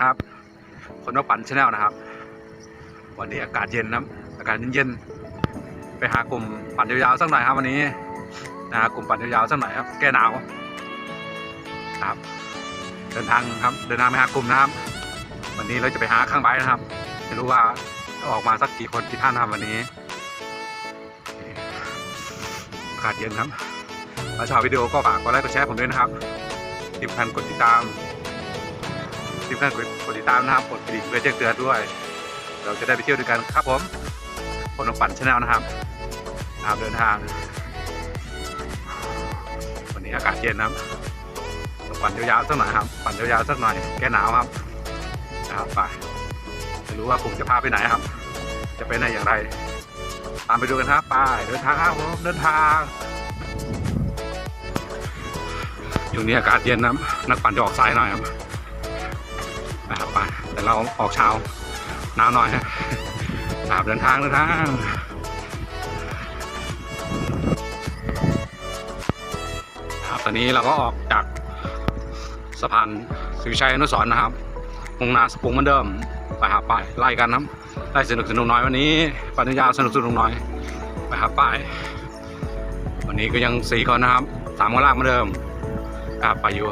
ครับ คนมาปั่นชาแนลนะครับ วันนี้อากาศเย็นนะอากาศเย็นๆไปหากลุ่มปั่นยาวๆสักหน่อยครับวันนี้นะฮะกลุ่มปั่นยาวๆสักหน่อยครับแก้หนาวครับ เดินทางครับ เดินทางไปหากลุ่มนะครับ วันนี้เราจะไปหาข้างไบนะครับ ไม่รู้ว่าออกมาสักกี่คนกี่ท่านครับวันนี้อากาศเย็นครับถ้าชอบวิดีโอก็ฝากกดไลค์กดแชร์ผมด้วยนะครับที่สำคัญกดติดตาม ที่สำคัญกดติดตามนะครับกดกระดิ่งเพื่อแจ้งเตือนด้วย เราจะได้ไปเที่ยวด้วยกันครับผมคนของปั่นชาแนลนะครับนะครับเดินทาง วันนี้อากาศเย็นนะครับปั่นยาวๆสักหน่อยครับปั่นยาวๆสักหน่อยแก้หนาวครับนะครับไปไม่รู้ว่ากลุ่มจะพาไปไหนครับ จะไปไหนอย่างไร ตามไปดูกันครับไปเดินทางครับผมเดินทางอยู่นี้อากาศเย็นนะครับนักปั่นจะออกสายหน่อยครับ แต่เราออกเช้าหนาวหน่อยฮะครับเดินทางเดินทางครับตอนนี้เราก็ออกจากสะพานสุวิชัยอนุสรณ์นะครับมุ่งหน้าสปรุงเหมือนเดิมไปหาไปไล่กันนะครับไล่สนุกสนุกน้อยวันนี้ปัญญาสนุกสนุกน้อยไปหาป้ายวันนี้ก็ยังสี่คนนะครับสามคนลากเหมือนเดิมครับไปอยู่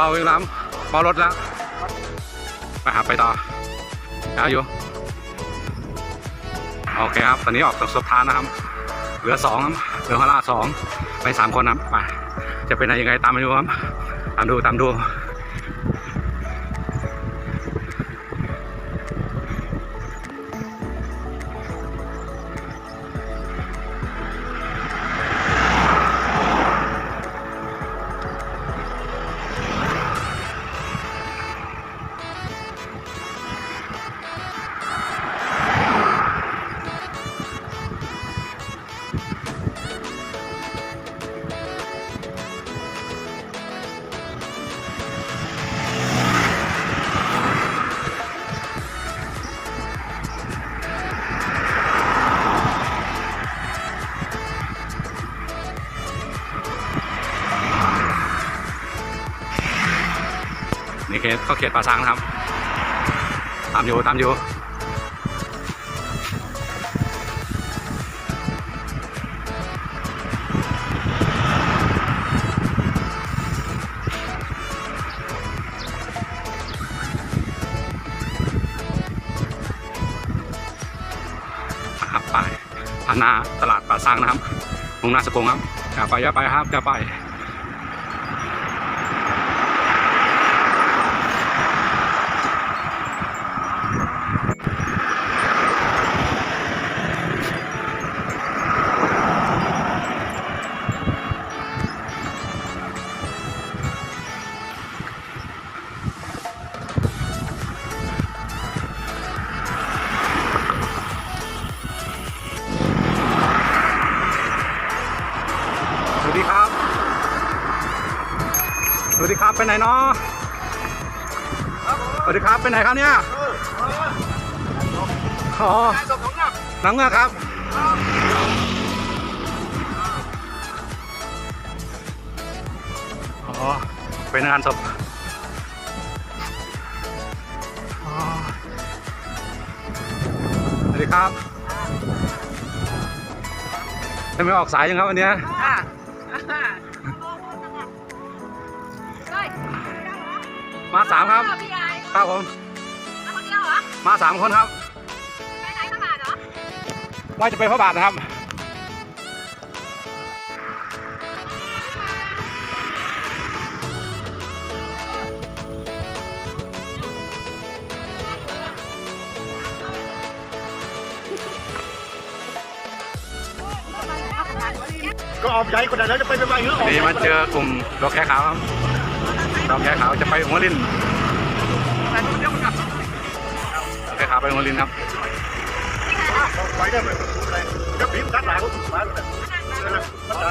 บาอีกแล้วเบารถแล้วไปหาไปต่อเอาอยู่โอเคครับ ตอนนี้ออกจากสุดทานนะครับ เหลือสองครับเหลือฮาร่าสองไปสามคนครับไปจะเป็นยังไงตามไปดูครับตามดูตามดู นี่เขตเขาเขตป่าซางนะครับ ตามอยู่ตามอยู่ครับไปผ่านหน้าตลาดป่าซางนะครับมุ่งหน้าสกงครับอย่าไปอย่าไปครับอย่าไป สวัสดีครับไปไหนเนาะสวัสดีครับไปไหนครับเนี่ยอ๋อน้ำเงือกครับ อ๋อเป็นงานศพสวัสดีครับจะไม่ออกสายยังครับวันนี้ ครับผมมาคนเดียวเหรอ มาสามคนครับ ไปไหนขนาดเหรอ ว่าจะไปพระบาทนะครับ ก็ออกใจคนนั้นแล้วจะไปเป็นไงหรือออกนี่มาเจอกลุ่มดอกแค่ขาวครับดอกแค่ขาวจะไปหัวลิน อกแค่ขาวไปหัวลินครับไปได้ไหมอะไรจะพิมพ์ทักหลายคนมาเลย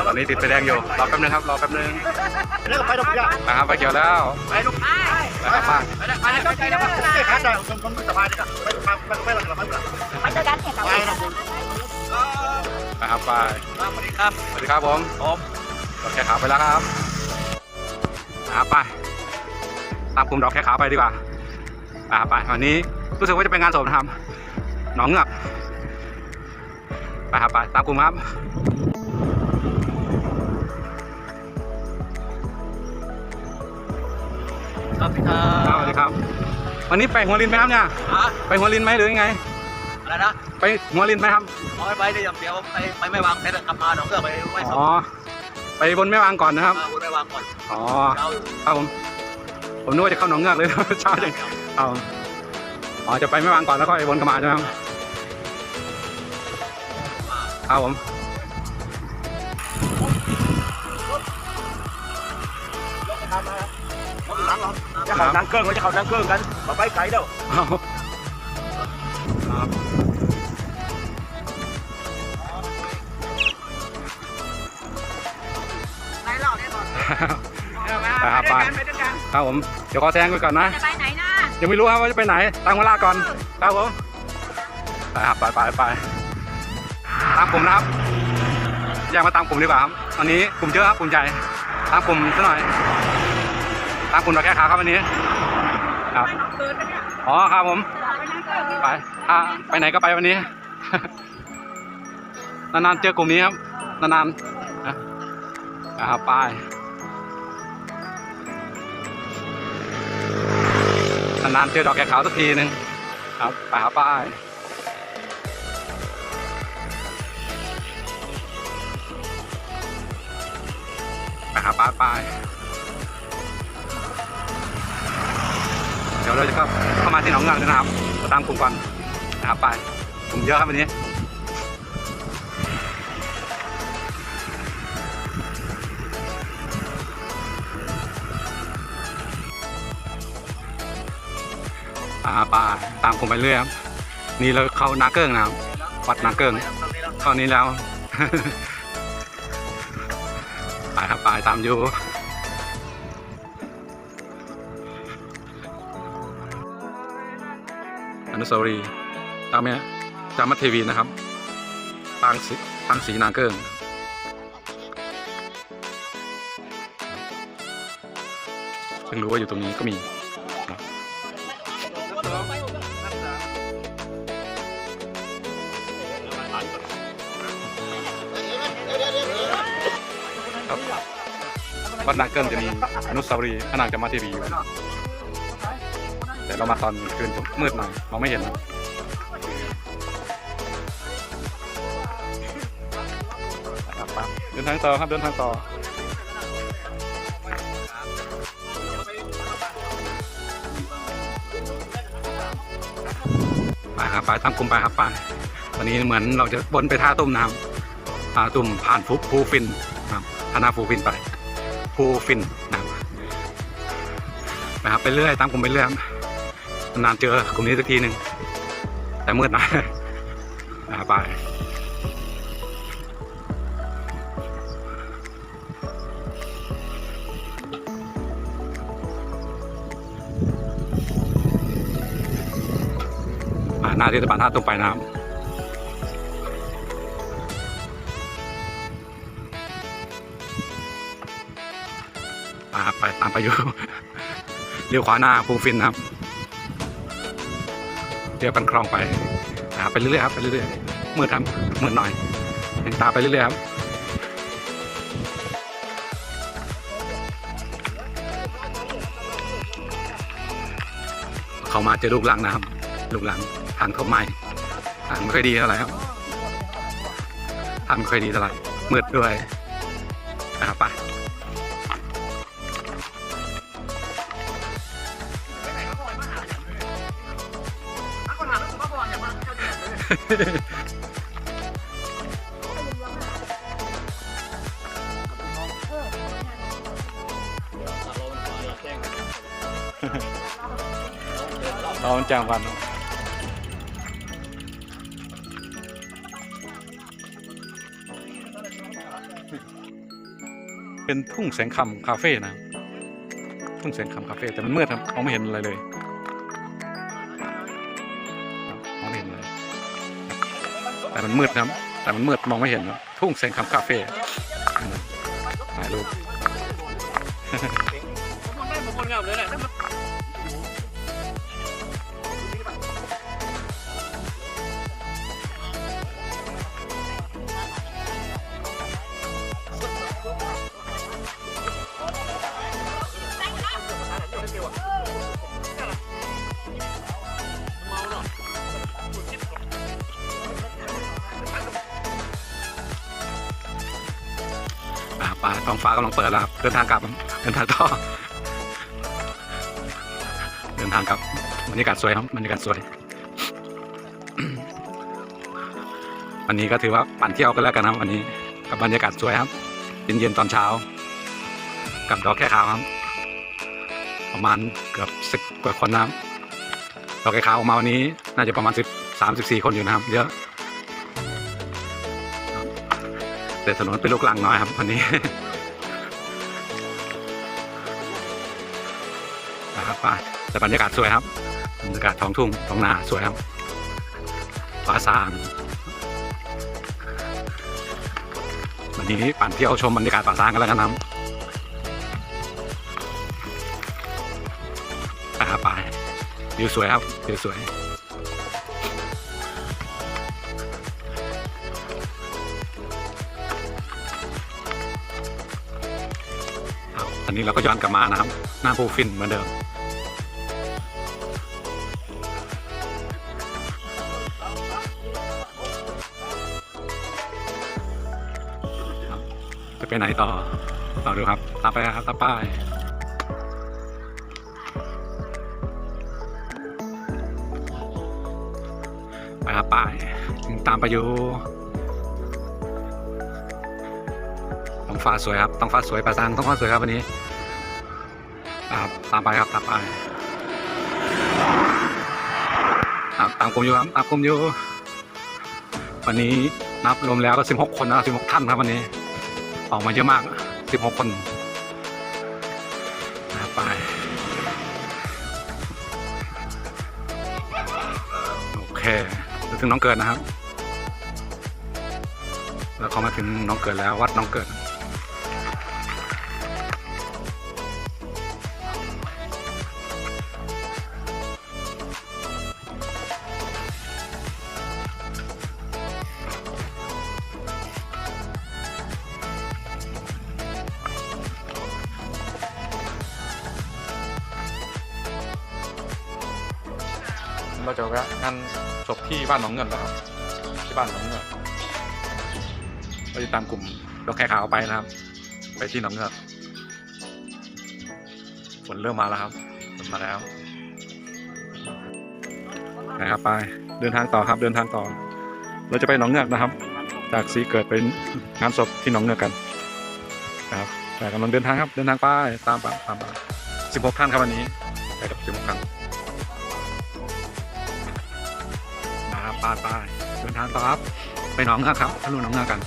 ตอนนี้ติดไฟแดงอยู่รอแป๊บนึงครับรอแป๊บนึงแล้วก็ไปดอกยานะครับไฟเขียวแล้วไปลูกไปนะครับป้าไปได้ไปได้ไปได้ไปได้ขาดได้คนคนสบายดีกันไปไปไปไปหลังหลังหลังไปเจอกันเห็นเราไปนะคุณนะครับไปสวัสดีครับสวัสดีครับผมผมดอกแค่ขาวไปแล้วครับนะครับไปตามกลุ่มดอกแค่ขาวไปดีกว่าอ่าไปวันนี้ รู้สึกว่าจะเป็นงานศพนะครับหนองเงือกไปครับไปตามกลุ่มครับครับพี่ครัครับสวัสดีครับ วันนี้ไปหัวลินไหมครับเนี่ยอะไปหัวลินไหมหรือยังไง อะไรนะไปหัวลินไหมครับน้อยไปเดี๋ยวเดี๋ยวไปไปไม่วางเสร็จกลับมาหนองเกือไปไม่สอ๋อไปบนแม่วางก่อนนะครับคุณไม่วางก่อนอ๋อเราครับผมผมนึกว่าจะเข้าหนองเงือกเลยเช้าจังเอา อ๋อจะไปแม่วางก่อนแล้วก็ไปบนกระมาใช่ไหมครับครับผมจะเขาดังเกิ้งเราจะเขาดังเกิ้งกันมาไปไกลเด้อเอาครับไหนเราเนี่ยก่อนไปครับไปไปด้วยกันครับผม เดี๋ยวขอแซงไปก่อนนะ จะไปไหนนะ ยังไม่รู้ครับว่าจะไปไหนตั้งเวลาก่อนครับผมไปครับไปไปไปตามกลุ่มนะครับอยากมาตามกลุ่มดีกว่าครับวันนี้กลุ่มเยอะครับกลุ่มใหญ่ตามกลุ่มซะหน่อยตามกลุ่มเราแก้ขาครับวันนี้ครับอ๋อครับผม ไปอ่าไปไหนก็ไปวันนี้ นานๆเจอกลุ่มนี้ครับนานๆนะอ่าไป นานๆเจอดอกแก่ขาวสักทีหนึ่งครับไปครับป้ายไปหาป้ายป้ายเดี๋ยวเราจะเข้าเข้ามาที่หนองงานนะครับตามกลุ่มกันนะครับไปกลุ่มเยอะครับวันนี้ ไปเรื่อยครับ นี่เราเข้านาเกิ้งนะครับวัดนาเกิ้งเข้านี้แล้วไปครับไปตามอยู่อนุสาวรีย์ตามเนี้ยจามัทเทวีนะครับปางสีปางสีนางเกิ้งเพิ่งรู้ว่าอยู่ตรงนี้ก็มี วัดนางเกิลจะมีอนุสาวรีย์พระนางจามเทวีอยู่แต่เรามาตอนคืนมืดหน่อยมองไม่เห็นนะเดินทางต่อครับเดินทางต่อไปครับไปตามกลุ่มไปครับไปตอนนี้เหมือนเราจะวนไปท่าตุ้มน้ำท่าตุ้มผ่านภูภูฟินนะครับผ่าน้าภูฟินไป ภูฟินนะครับไปเรื่อยตามกลุ่มไปเรื่อยนานเจอกลุ่มนี้สักทีหนึ่งแต่มืดนะนะไปหน้าเทศบาลท่าตุ้มไปนะครับไปตามไปอยู่ เลี้ยวขวาหน้าภูฟินนะครับเรียบกันคลองไปนะครับไปเรื่อยๆครับไปเรื่อยๆมืดครับมืดหน่อยยังตามไปเรื่อยๆครับเขามาเจอลูกหลังนะครับ ลูกหลังทางเข้าไม้ทางไม่ค่อยดีเท่าไหร่ครับทางไม่ค่อยดีเท่าไหร่มืดด้วย เราจ้างวันเป็นทุ่งแสงคำคาเฟ่นะทุ่งแสงคำคาเฟ่แต่มันมืดครับมองไม่เห็นอะไรเลยมองไม่เห็นเลยแต่มันมืดนะครับแต่มันมืดมองไม่เห็นครับทุ่งแสงคำคาเฟ่ ท้องฟ้ากำลังเปิดแล้วครับ เดินทางกลับ เดินทางต่อ เดินทางกลับบรรยากาศสวยครับบรรยากาศสวย วันนี้ก็ถือว่าปั่นเที่ยวกันแล้วกันครับวันนี้กับบรรยากาศสวยครับเย็นๆตอนเช้า กับดอกแค่ขาวครับ ประมาณเกือบสิบกว่าคนนะครับดอกแค่ขาวออกมาวันนี้ น่าจะประมาณสิบสามสิบสี่คนอยู่นะครับ เยอะแต่ถนนเป็นลูกลังน้อยครับวันนี้ ครับไปแต่บรรยากาศสวยครับบรรยากาศท้องทุ่งท้องนาสวยครับฟ้าสางวันนี้ปั่นเที่ยวชมบรรยากาศป่าซางกันแล้วกันะครับไปครับไปวิวสวยครับวิวสวยครันนี้เราก็ย้อนกลับมานะครับ หน้าภูฟินเหมือนเดิม ไปไหนต่อ ต่อดูครับ ตามไปครับตามไปไปครับไปตามไปอยู่ท้องฟ้าสวยครับท้องฟ้าสวยปลาซางท้องฟ้าสวยครับวันนี้ครับตามไปครับตามไปครับตามกลุ่มอยู่ครับตามกลุ่มอยู่วันนี้นับรวมแล้วก็สิบหกคนนะสิบหกท่านครับวันนี้ ออกมาเยอะมากสิบหกคนไปโอเคถึงน้องเกิดนะครับ แล้วเขามาถึงน้องเกิดแล้ววัดน้องเกิด เราจะแวะงานศพที่บ้านหนองเงินแล้วครับ ที่บ้านหนองเงินเราจะตามกลุ่มดอกแคขาวไปนะครับ ไปที่หนองเงินฝนเริ่มมาแล้วครับฝนมาแล้วนะครับไปเดินทางต่อครับเดินทางต่อ เราจะไปหนองเงือกนะครับ จากสีเกิดไปงานศพที่หนองเงือกกันนะครับแต่กำลังเดินทางครับเดินทางไปตามไปตามไปสิบหกท่านครับวันนี้ไปกับสิบหกท่าน นะครับไปไปเดินทางต่อครับ ไปหนองเงาครับทะลุหนองเงากัน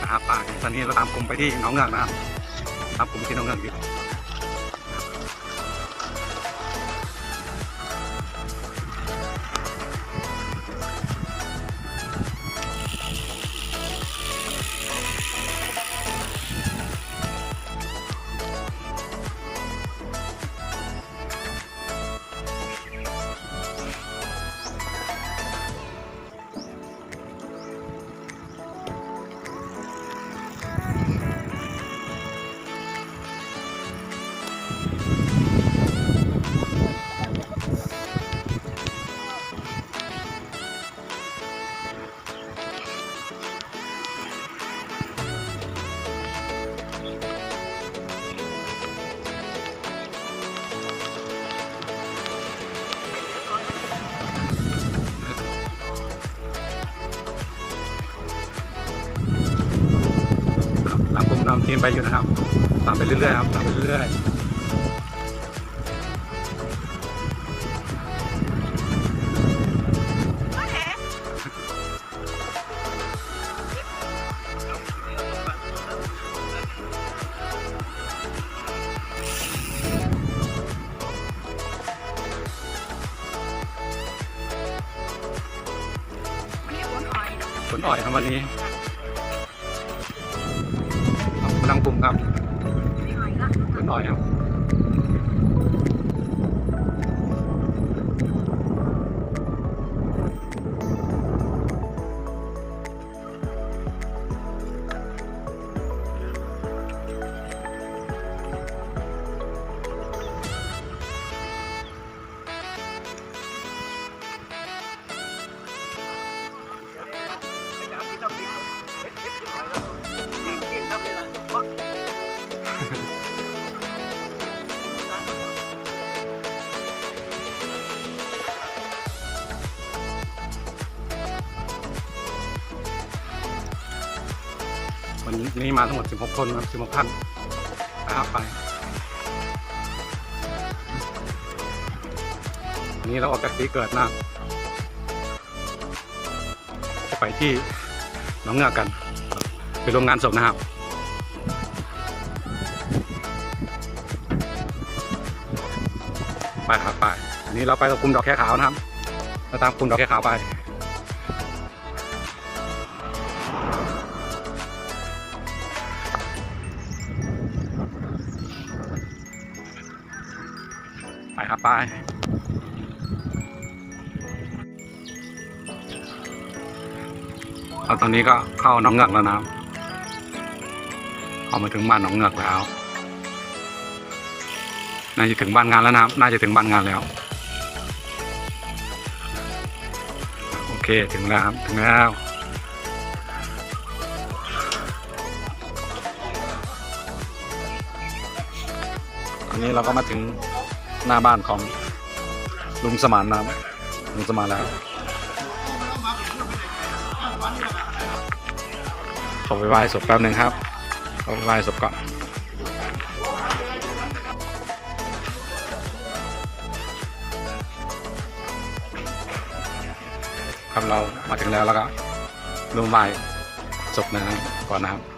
นะครับไปตอนนี้เราตามกลุ่มไปที่หนองเงานะครับตามกลุ่มที่หนองเงือกอยู่ กลุ่มตามทีมไปอยู่นะครับตามไปเรื่อยๆครับตามไปเรื่อยๆฝนอ่อยครับวันนี้ ครับกำลั วันนี้มาทั้งหมด 16 คนครับ16ท่านนะครับไปวันนี้เราออกจากสีเกิดนะจะไปที่หนองเงือกกัน ไปร่วมงานศพนะครับไปครับไปอันนี้เราไปกับกลุ่มดอกแค่ขาวนะครับเราตามกลุ่มดอกแค่ขาวไป เอาตอนนี้ก็เข้าหน้องเงือกแล้วนะครับเข้ามาถึงบ้านหนองเงือกแล้วน่าจะถึงบ้านงานแล้วนะครับ น่าจะถึงบ้านงานแล้ว โอเคถึงแล้วครับถึงแล้วอันนี้เราก็มาถึงหน้าบ้านของลุงสมานนะครับลุงสมานแล้ว ขอไปไหว้ศพแป๊บหนึ่งครับขอไปไหว้ศพก่อนครับเรามาถึงแล้วแล้วก็ร่วมไหว้ศพนะครับก่อนนะครับ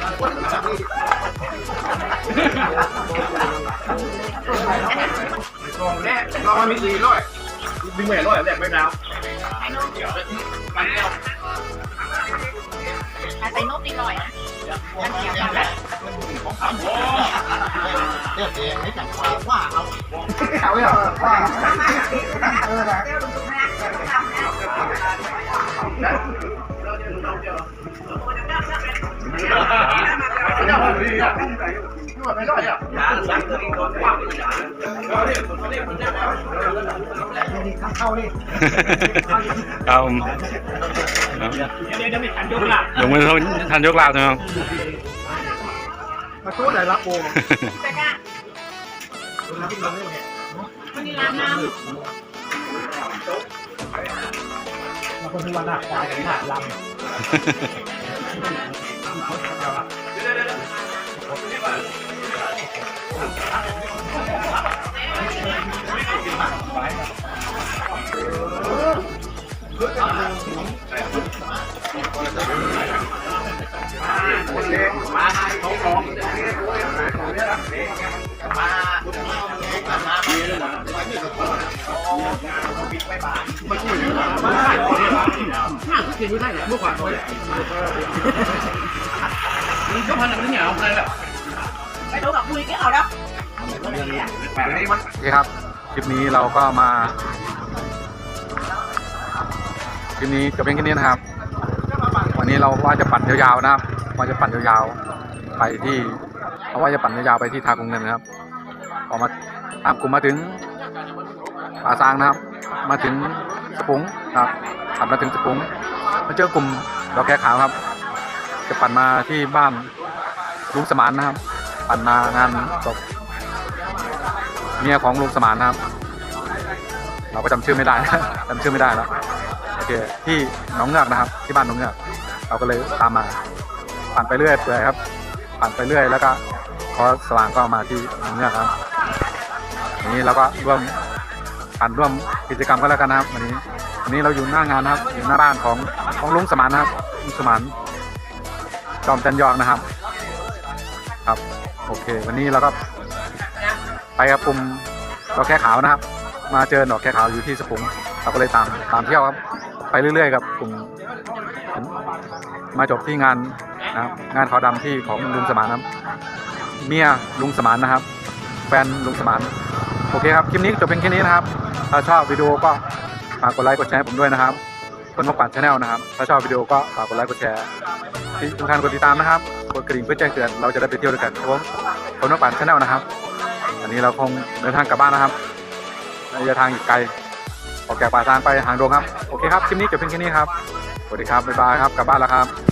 เแน่เรามันมีสี่ร้อยดึงแม่ร้อยแรกไม่ดาวใส่นกตีหน่อยนะอันเดียวกันเอาไม่เอาไม่ได้อะ ครับผมลงมือทันยกลาบนะครับ มา ตู้ไหนรับโบแต่กะมันนี่ร้านน้ำมาคนที่วันหน้าควายกันหน้าลำไปดูกับคุยกันเอาแล้วโอเคครับ คลิปนี้เราก็มา คลิปนี้จบเพียงแค่นี้นะครับ วันนี้เราว่าจะปั่นยาวๆนะครับว่าจะปั่นยาวๆไปที่เราว่าจะปั่นยาวๆไปที่ทางกรุงเงินนะครับพอกมาตามกลุ่มมาถึง ป่าซางนะครับ มาถึงสปุงนะครับปั่นมาถึงสปุงมาเจอกลุ่มดอกแก้ขาวครับ จะปั่นมาที่บ้านลุงสมานนะครับ ปั่นมางานศพเมียของลุงสมานนะครับ เราก็จำชื่อไม่ได้จำชื่อไม่ได้แล้วโอเคที่หนองเงือกนะครับ ที่บ้านหนองเงือกเราก็เลยตามมาปั่นไปเรื่อยเปื่อยครับปั่นไปเรื่อยแล้วก็พอสว่างก็มาที่หนองเงือกครับวันนี้เราก็ร่วม ปั่นร่วมกิจกรรมก็แล้วกันนะครับวันนี้วันนี้เราอยู่หน้างานนะครับอยู่หน้าบ้านของของลุงสมานนะครับลุงสมานจอมจันยองนะครับ ครับโอเค วันนี้เราก็ไปกับกลุ่มดอกแค่ขาวนะครับ มาเจอดอกแค่ขาวอยู่ที่สปุงเราก็เลยตามตามเที่ยวครับ ไปเรื่อยๆกับกลุ่มมาจบที่งานนะครับงานขาวดำที่ของลุงสมานนะครับ เมียลุงสมานนะครับ แฟนลุงสมาน โอเคครับ คลิปนี้จบเพียงแค่นี้นะครับ ถ้าชอบวิดีโอก็ฝากกดไลค์กดแชร์ให้ผมด้วยนะครับคนมกปัดชาแนลนะครับ ถ้าชอบวิดีโอก็ฝากกดไลค์กดแชร์ที่สำคัญกดติดตามนะครับ กดกระดิ่งเพื่อแจ้งเตือนเราจะได้ไปเที่ยวด้วยกันครับผมคนมกปัดชาแนลนะครับ อันนี้เราคงเดินทางกลับบ้านนะครับระยะทางอีกไกลออกจากป่าซางไปหางดงครับ โอเคครับ คลิปนี้จบเพียงแค่นี้ครับ สวัสดีครับ บ๊ายบายครับ กลับบ้านแล้วครับ